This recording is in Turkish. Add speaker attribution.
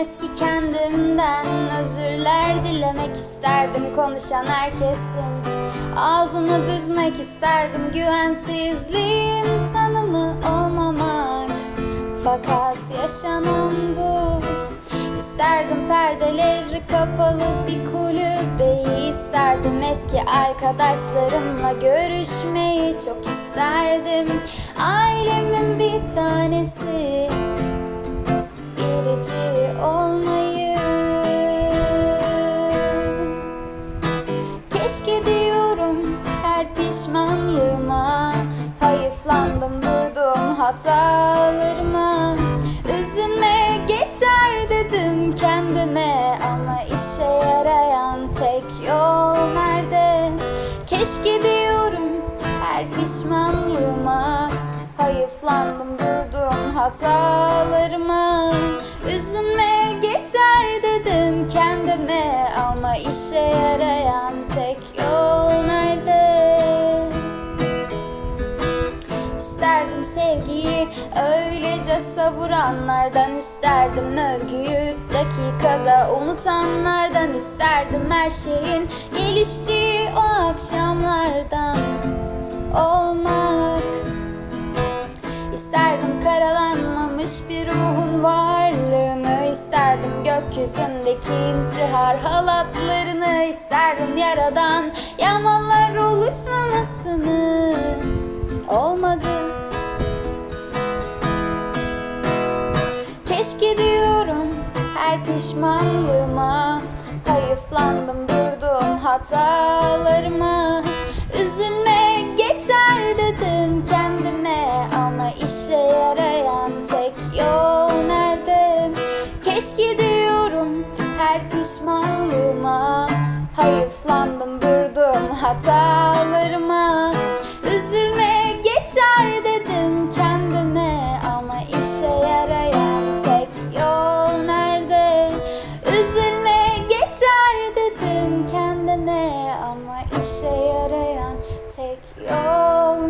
Speaker 1: eski kendimden Özürler dilemek isterdim konuşan herkesin. Ağzını büzmek isterdim güvensizliğin tanımı olmamak. Fakat yaşanan bu. İsterdim perdeleri kapalı bir kulübeyi isterdim Eski arkadaşlarımla görüşmeyi çok isterdim. Ailemin bir tanesi Biricik olmayı Keşke diyorum her pişmanlığıma Hayıflandım durdum hatalarıma. Üzülme geçer dedim kendime Ama işe yarayan tek yol nerede? Keşke diyorum her pişmanlığıma Hayıflandım durdum hatalarıma Üzülme geçer dedim kendime Ama işe yarayan tek yol nerede? İsterdim sevgiyi öylece savuranlardan isterdim övgüyü dakikada unutanlardan isterdim her şeyin geliştiği o akşamlardan İsterdim karalanmamış bir ruhun varlığını isterdim. Gökyüzündeki intihar halatlarını isterdim. Yaradan yamalar oluşmamasını olmadı. Keşke diyorum her pişmanlığıma Hayıflandım durdum hatalarıma Keşke diyorum her pişmanlığıma. Hayıflandım durdum hatalarıma. Üzülme geçer dedim kendime. Ama işe yarayan tek yol nerede? Üzülme geçer dedim kendime. Ama işe yarayan tek yol